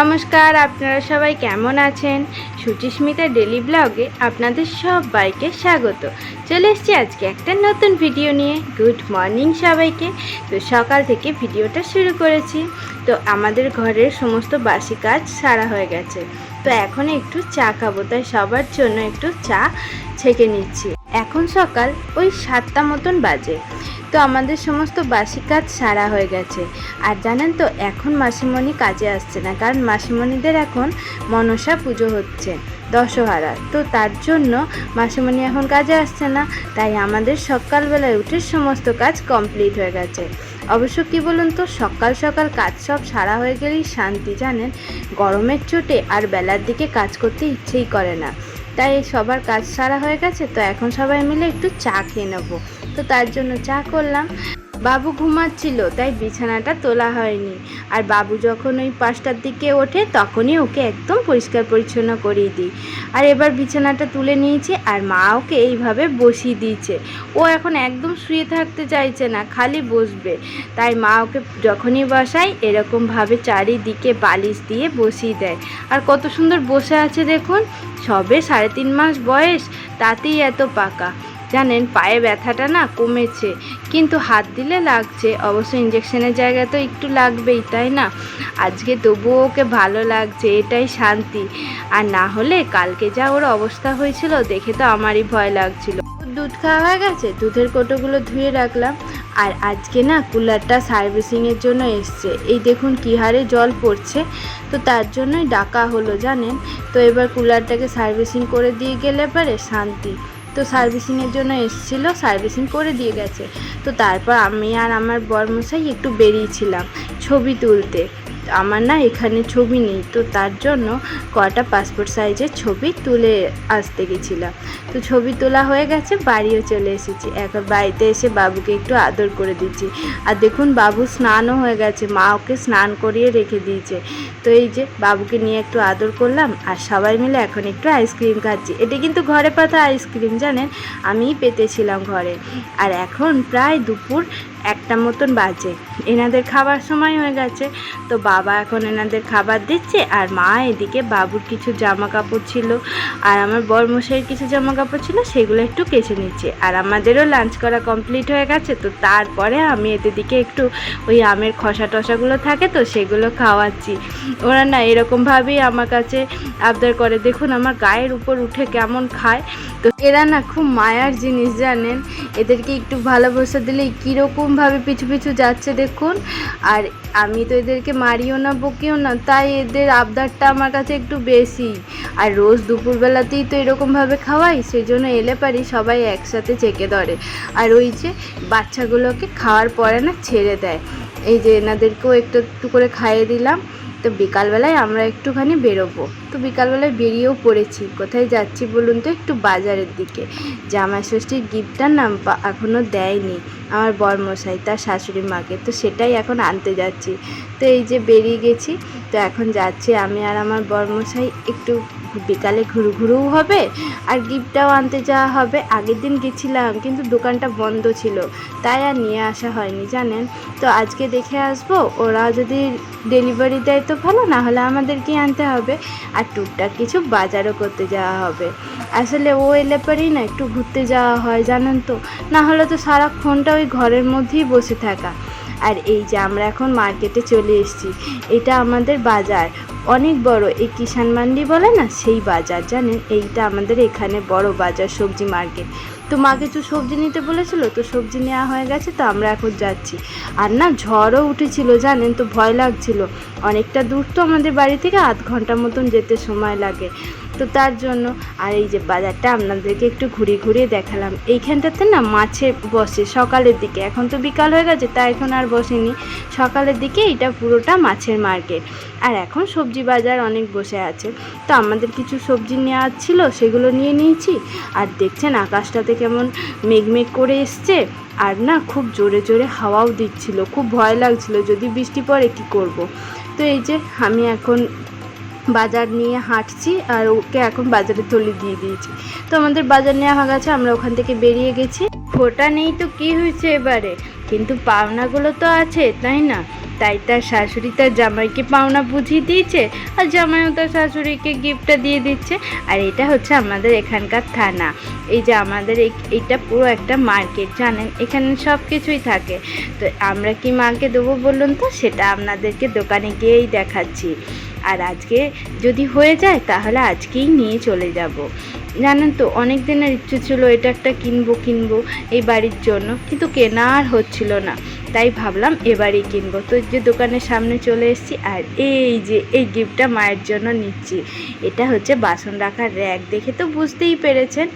নমস্কার, আপনারা সবাই কেমন আছেন? সুচিস্মিতা ডেলি ব্লগে আপনাদের সবাইকে স্বাগত। চলে এসেছি আজকে একটা নতুন ভিডিও নিয়ে। গুড মর্নিং সবাইকে। তো সকাল থেকে ভিডিওটা শুরু করেছি। তো আমাদের ঘরের সমস্ত বাসি কাজ সারা হয়ে গেছে। তো এখন একটু চা খাব, তাই সবার জন্য একটু চা ছেঁকে নিচ্ছি। এখন সকাল ওই সাতটা মতন বাজে। তো আমাদের সমস্ত বাসি কাজ সারা হয়ে গেছে। আর জানেন তো, এখন মাসিমণি কাজে আসছে না, কারণ মাসিমণিদের এখন মনসা পুজো হচ্ছে, দশহারা। তো তার জন্য মাসিমণি এখন কাজে আসছে না, তাই আমাদের সকালবেলায় উঠে সমস্ত কাজ কমপ্লিট হয়ে গেছে। অবশ্য কি বলুন তো, সকাল সকাল কাজ সব সারা হয়ে গেলেই শান্তি, জানেন? গরমের চোটে আর বেলার দিকে কাজ করতে ইচ্ছেই করে না। তাই সবার কাজ সারা হয়ে গেছে, তো এখন সবাই মিলে একটু চা খেয়ে নেব। তো তার জন্য চা করলাম। বাবু ঘুমাচ্ছিল, তাই বিছানাটা তোলা হয়নি। আর বাবু যখন ওই পাঁচটার দিকে ওঠে, তখনই ওকে একদম পরিষ্কার পরিচ্ছন্ন করিয়ে দিই। আর এবার বিছানাটা তুলে নিয়েছি, আর মা ওকে এইভাবে বসিয়ে দিয়েছে। ও এখন একদম শুয়ে থাকতে চাইছে না, খালি বসবে। তাই মা ওকে যখনই বসায়, এরকমভাবে চারিদিকে বালিশ দিয়ে বসিয়ে দেয়। আর কত সুন্দর বসে আছে দেখুন, সবে সাড়ে তিন মাস বয়স, তাতেই এত পাকা। জানেন, পায়ে ব্যথাটা না কমেছে। কিন্তু হাত দিলে লাগছে। অবশ্য ইঞ্জেকশনের জায়গায় তো একটু লাগবেই, তাই না? আজকে তবুও ওকে ভালো লাগছে, এটাই শান্তি। আর না হলে কালকে যা ওর অবস্থা হয়েছিল, দেখে তো আমারই ভয় লাগছিল। দুধ খাওয়া হয়ে গেছে? দুধের কোটোগুলো ধুয়ে রাখলাম। আর আজকে না কুলারটা সার্ভিসিংয়ের জন্য এসছে। এই দেখুন কী হারে জল পড়ছে। তো তার জন্যই ডাকা হলো, জানেন? তো এবার কুলারটাকে সার্ভিসিং করে দিয়ে গেলে পরে শান্তি। তো সার্ভিসিংয়ের জন্য এসেছিল, সার্ভিসিং করে দিয়ে গেছে। তো তারপর আমি আর আমার বর মশাই একটু বেরিয়েছিলাম ছবি তুলতে। আমার না এখানে ছবি নেই, তো তার জন্য কটা পাসপোর্ট সাইজের ছবি তুলে আসতে গেছিলাম। তো ছবি তোলা হয়ে গেছে, বাড়িও চলে এসেছি। এখন বাড়িতে এসে বাবুকে একটু আদর করে দিচ্ছি। আর দেখুন, বাবু স্নানও হয়ে গেছে, মা ওকে স্নান করিয়ে রেখে দিয়েছে। তো এই যে বাবুকে নিয়ে একটু আদর করলাম, আর সবাই মিলে এখন একটু আইসক্রিম খাচ্ছি। এটা কিন্তু ঘরে পাতা আইসক্রিম জানেন? আমিই পেতেছিলাম ঘরে। আর এখন প্রায় দুপুর একটা মতন বাজে। এনাদের খাবার সময় হয়ে গেছে। তো বাবা এখন এনাদের খাবার দিচ্ছে আর মা এদিকে বাবুর কিছু জামা কাপড় ছিল আর আমার বরমশাইয়ের কিছু জামা কাপড় ছিল সেগুলো একটু কেচে নিচ্ছে। আর আমাদেরও লাঞ্চ করা কমপ্লিট হয়ে গেছে তো তারপরে আমি এদের দিকে একটু ওই আমের খসা টসাগুলো থাকে তো সেগুলো খাওয়াচ্ছি। ওরা না এরকমভাবেই আমার কাছে আবদার করে। দেখুন আমার গায়ের উপর উঠে কেমন খায়। তো এরা না খুব মায়ার জিনিস জানেন। এদেরকে একটু ভালোবাসা দিলে কীরকমভাবে পিছু পিছু যাচ্ছে দেখুন। আর আমি তো এদেরকে মারিও না, বকিও না, তাই এদের আবদারটা আমার কাছে একটু বেশি। আর রোজ দুপুরবেলাতেই তো এরকমভাবে খাওয়াই সেই জন্য এলে পারি সবাই একসাথে চেকে ধরে। আর ওই যে বাচ্চাগুলোকে খাওয়ার পরে না ছেড়ে দেয়। এই যে এনাদেরকেও একটু একটু করে খাইয়ে দিলাম। তো বিকালবেলায় আমরা একটুখানি বেরোবো। তো বিকালবেলায় বেরিয়েও পড়েছি। কোথায় যাচ্ছি বলুন তো একটু বাজারের দিকে। জামাই ষষ্ঠীর গিফটটার নাম এখনও দেয়নি আমার বরমশাই, তার শাশুড়ি মাকে। তো সেটাই এখন আনতে যাচ্ছি। তো এই যে বেরিয়ে গেছি, তো এখন যাচ্ছি আমি আর আমার বরমশাই একটু বিকালে ঘুরু ঘুরুও হবে আর গিফটটাও আনতে যাওয়া হবে। আগের দিন গেছিলাম, কিন্তু দোকানটা বন্ধ ছিল, তাই আর নিয়ে আসা হয়নি, জানেন? তো আজকে দেখে আসব ওরা যদি ডেলিভারি দেয় তো ভালো, না হলে আমাদেরকেই আনতে হবে। আর টুকটাক কিছু বাজারও করতে যাওয়া হবে। আসলে ও এলে পরেই না একটু ঘুরতে যাওয়া হয়, জানেন তো? না হলে তো সারাক্ষণটা ওই ঘরের মধ্যেই বসে থাকা। আর এই যে আমরা এখন মার্কেটে চলে এসেছি, এটা আমাদের বাজার। অনেক বড় এই কিষান মান্ডি বলে না, সেই বাজার, জানেন? এইটা আমাদের এখানে বড় বাজার, সবজি মার্কেট। তো মা কিছু সবজি নিতে বলেছিল, তো সবজি নেওয়া হয়ে গেছে, তো আমরা এখন যাচ্ছি। আর না, ঝড়ও উঠেছিল, জানেন? তো ভয় লাগছিল। অনেকটা দূর তো আমাদের বাড়ি থেকে আধ ঘণ্টা মতন যেতে সময় লাগে। তো তার জন্য। আর এই যে বাজারটা আপনাদেরকে একটু ঘুরিয়ে ঘুরিয়ে দেখালাম। এইখানটাতে না মাছে বসে সকালের দিকে। এখন তো বিকাল হয়ে গেছে তা এখন আর বসেনি। সকালের দিকে এটা পুরোটা মাছের মার্কেট। আর এখন সবজি বাজার অনেক বসে আছে। তো আমাদের কিছু সবজি নেওয়ার ছিল, সেগুলো নিয়ে নিয়েছি। আর দেখছেন আকাশটাতে কেমন মেঘমেঘ করে এসছে। আর না খুব জোরে জোরে হাওয়াও দিচ্ছিল। খুব ভয় লাগছিল, যদি বৃষ্টি পড়ে কী করব। তো এই যে আমি এখন বাজার নিয়ে হাঁটছি আর ওকে এখন বাজারে থলি দিয়ে দিয়েছি। তো আমাদের বাজার নেওয়া হয়ে গেছে, আমরা ওখান থেকে বেরিয়ে গেছি। ফোটা নেই তো কি হয়েছে এবারে? কিন্তু পাওনাগুলো তো আছে, তাই না? তাই তার শাশুড়ি তার জামাইকে পাওনা বুঝিয়ে দিয়েছে আর জামাইও তার শাশুড়িকে গিফটটা দিয়ে দিচ্ছে। আর এটা হচ্ছে আমাদের এখানকার থানা। এই যে আমাদের এই, এইটা পুরো একটা মার্কেট, জানেন? এখানে সব কিছুই থাকে। তো আমরা কি মাকে দেবো বলুন তো? সেটা আপনাদেরকে দোকানে গিয়েই দেখাচ্ছি। আর আজকে যদি হয়ে যায়, তাহলে আজকেই নিয়ে চলে যাব। জানেন তো, অনেক দিনের ইচ্ছে ছিল এটা একটা কিনবো কিনবো এই বাড়ির জন্য, কিন্তু কেনা আর হচ্ছিল না। তাই ভাবলাম এবারই কিনবো। তো যে দোকানের সামনে চলে এসেছি আর এই যে এই গিফটটা মায়ের জন্য নিচ্ছি। এটা হচ্ছে বাসন রাখার র্যাক, দেখে তো বুঝতেই পেরেছেন।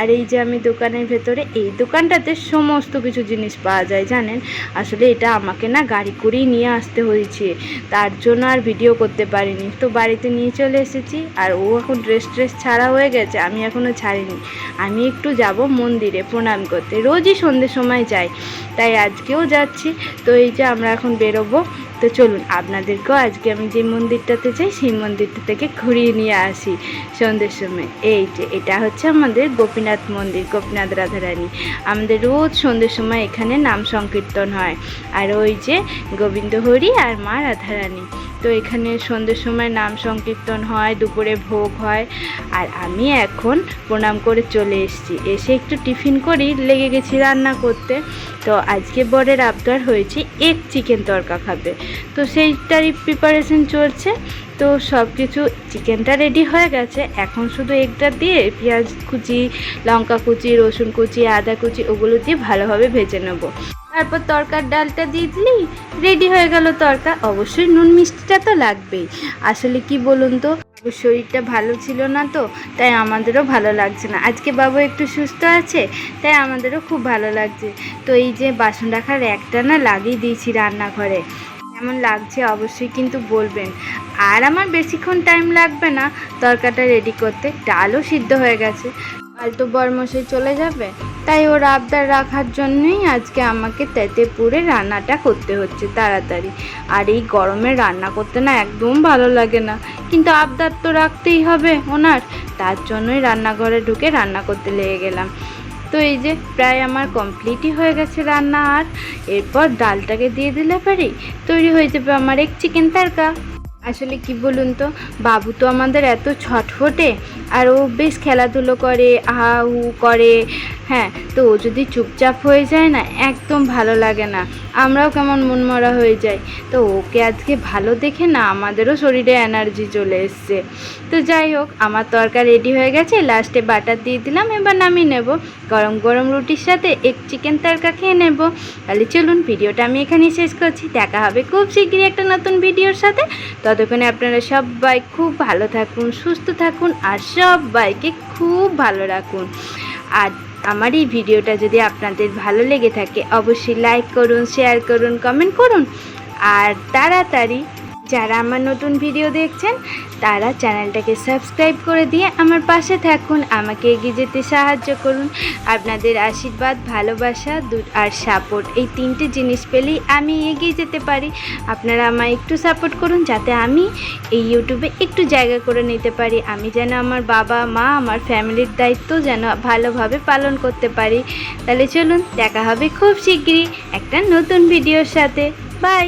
আর এই যে আমি দোকানের ভেতরে, এই দোকানটাতে সমস্ত কিছু জিনিস পাওয়া যায়, জানেন? আসলে এটা আমাকে না গাড়ি করেই নিয়ে আসতে হয়েছে। তার জন্য আর ভিডিও করতে পারিনি। তো বাড়িতে নিয়ে চলে এসেছি আর ও এখন ড্রেস ট্রেস ছাড়া হয়ে গেছে, আমি এখনও ছাড়িনি। আমি একটু যাব মন্দিরে প্রণাম করতে। রোজই সন্ধ্যের সময় যাই। তাই আজকেও যাচ্ছি। তো এই যে আমরা এখন বেরোবো। তো চলুন, আপনাদেরকেও আজকে আমি যে মন্দিরটাতে চাই সেই মন্দিরটা থেকে ঘুরিয়ে নিয়ে আসি সন্ধ্যের সময়। এই যে, এটা হচ্ছে আমাদের গোপীনাথ মন্দির, গোপীনাথ রাধারানী। আমাদের রোজ সন্ধ্যের সময় এখানে নাম সংকীর্তন হয়। আর ওই যে গোবিন্দ হরি আর মা রাধারানী। তো এখানে সন্ধ্যের সময় নাম সংকীর্তন হয়, দুপুরে ভোগ হয়। আর আমি এখন প্রণাম করে চলে এসেছি। এসে একটু টিফিন করি, লেগে গেছি রান্না করতে। তো আজকে বরের আবদার হয়েছে, এক চিকেন তরকা খাবে। তো সেইটারই প্রিপারেশন চলছে। তো সব কিছু চিকেনটা রেডি হয়ে গেছে। এখন শুধু এগটা দিয়ে পেঁয়াজ কুচি, লঙ্কা কুচি, রসুন কুচি, আদা কুচি, ওগুলো দিয়ে ভালোভাবে ভেজে নেব। তারপর তরকার ডালটা দিয়ে দিলেই রেডি হয়ে গেল তরকা। অবশ্যই নুন মিষ্টিটা তো লাগবেই। আসলে কি বলুন তো শরীরটা ভালো ছিল না তো, তাই আমাদেরও ভালো লাগছে না। আজকে বাবু একটু সুস্থ আছে, তাই আমাদেরও খুব ভালো লাগছে। তো এই যে বাসন রাখার একটা না লাগিয়ে দিয়েছি রান্নাঘরে। কেমন লাগছে অবশ্যই কিন্তু বলবেন। আর আমার বেশিক্ষণ টাইম লাগবে না তরকাটা রেডি করতে। ডালও সিদ্ধ হয়ে গেছে। কাল তো বরমশাই চলে যাবে। তাই ওর আবদার রাখার জন্যই আজকে আমাকে তেতে পুড়ে রান্নাটা করতে হচ্ছে তাড়াতাড়ি। আর এই গরমে রান্না করতে না একদম ভালো লাগে না। কিন্তু আবদার তো রাখতেই হবে ওনার। তার জন্যই রান্নাঘরে ঢুকে রান্না করতে লেগে গেলাম। তো এই যে প্রায় আমার কমপ্লিটই হয়ে গেছে রান্না আর। এরপর ডালটাকে দিয়ে দিলে পারি। তৈরি হয়ে যাবে আমার এক চিকেন তারকা। আসলে কি বলুন তো, বাবু তো আমাদের এত ছটফটে। আর ও বেশ খেলাধুলো করে আহা হু করে। হ্যাঁ তো ও যদি চুপচাপ হয়ে যায় না, একদম ভালো লাগে না। আমরাও কেমন মনমরা হয়ে যাই। তো ওকে আজকে ভালো দেখে না আমাদেরও শরীরে এনার্জি চলে এসছে। তো যাই হোক, আমার তরকা রেডি হয়ে গেছে। লাস্টে বাটার দিয়ে দিলাম, এবার নামিয়ে নেব। গরম গরম রুটির সাথে এক চিকেন তরকা খেয়ে নেব। তাহলে চলুন ভিডিওটা আমি এখানেই শেষ করছি। দেখা হবে খুব শীঘ্রই একটা নতুন ভিডিওর সাথে। ততক্ষণে আপনারা সবাই খুব ভালো থাকুন, সুস্থ থাকুন আর সবাইকে খুব ভালো রাখুন। আর আমার এই ভিডিওটা যদি আপনাদের ভালো লেগে থাকে, অবশ্যই লাইক করুন শেয়ার করুন কমেন্ট করুন। আর তাড়াতাড়ি যারা আমার নতুন ভিডিও দেখছেন, তারা চ্যানেলটাকে সাবস্ক্রাইব করে দিয়ে আমার পাশে থাকুন, আমাকে এগিয়ে যেতে সাহায্য করুন। আপনাদের আশীর্বাদ, ভালোবাসা আর সাপোর্ট এই তিনটে জিনিস পেলেই আমি এগিয়ে যেতে পারি। আপনারা আমায় একটু সাপোর্ট করুন যাতে আমি এই ইউটিউবে একটু জায়গা করে নিতে পারি। আমি যেন আমার বাবা, মা, আমার ফ্যামিলির দায়িত্ব যেন ভালোভাবে পালন করতে পারি। তাহলে চলুন, দেখা হবে খুব শিগগিরই একটা নতুন ভিডিওর সাথে। বাই